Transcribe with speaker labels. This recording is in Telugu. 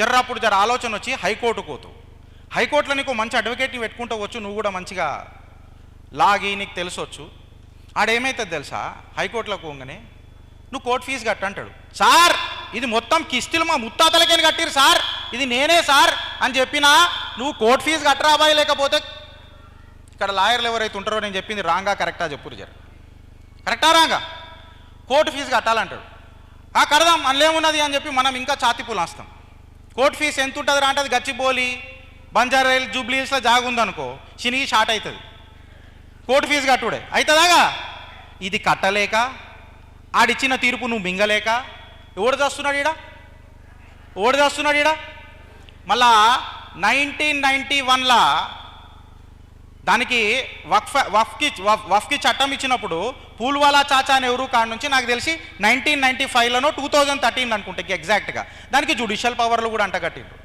Speaker 1: జర్రప్పుడు జర ఆలోచన వచ్చి హైకోర్టు కోతు. హైకోర్టులో నీకు మంచి అడ్వకేట్ని పెట్టుకుంటూ వచ్చు నువ్వు కూడా మంచిగా లాగి నీకు తెలుసొచ్చు. ఆడేమవుతుంది తెలుసా? హైకోర్టులో పోగానే నువ్వు కోర్టు ఫీజు కట్ట అంటాడు. సార్ ఇది మొత్తం కిస్తులు మా ముత్తాతలకేని కట్టిరు సార్ ఇది నేనే సార్ అని చెప్పినా నువ్వు కోర్టు ఫీజు కట్టరా అబ్బాయి లేకపోతే ఇక్కడ లాయర్లు ఎవరైతే ఉంటారో నేను చెప్పింది రాంగా కరెక్టా చెప్పురు జర. కరెక్టా రాంగా? కోర్టు ఫీజు కట్టాలంటాడు. ఆ కడదాం అందులోమున్నది అని చెప్పి మనం ఇంకా ఛాతి పూలాస్తాం కోర్టు ఫీజు ఎంత ఉంటుంది రా అంటే అది గచ్చిబోలి బంజారా హిల్ జూబ్లీ జాగు ఉందనుకో చినిగి షార్ట్ అవుతుంది కోర్టు ఫీజు కట్టుడే. అవుతుందాగా ఇది కట్టలేక ఆడిచ్చిన తీర్పు నువ్వు మింగలేక ఎవడు చేస్తున్నాడు ఈడ? ఎవడు చేస్తున్నాడు ఈడ? మళ్ళా నైన్టీన్ నైంటీ వన్లా దానికి వక్ఫ్ వఫ్కి వఫ్- వఫ్కి చట్టం ఇచ్చినప్పుడు పూల్వాలా చాచా అని ఎవరు కాడ నుంచి నాకు తెలిసి నైన్టీన్ నైన్టీ ఫైవ్లోనో టూ థౌజండ్ థర్టీన్ అనుకుంటే ఎగ్జాక్ట్గా దానికి జుడిషియల్ పవర్లు కూడా అంటగట్టిండ్రు.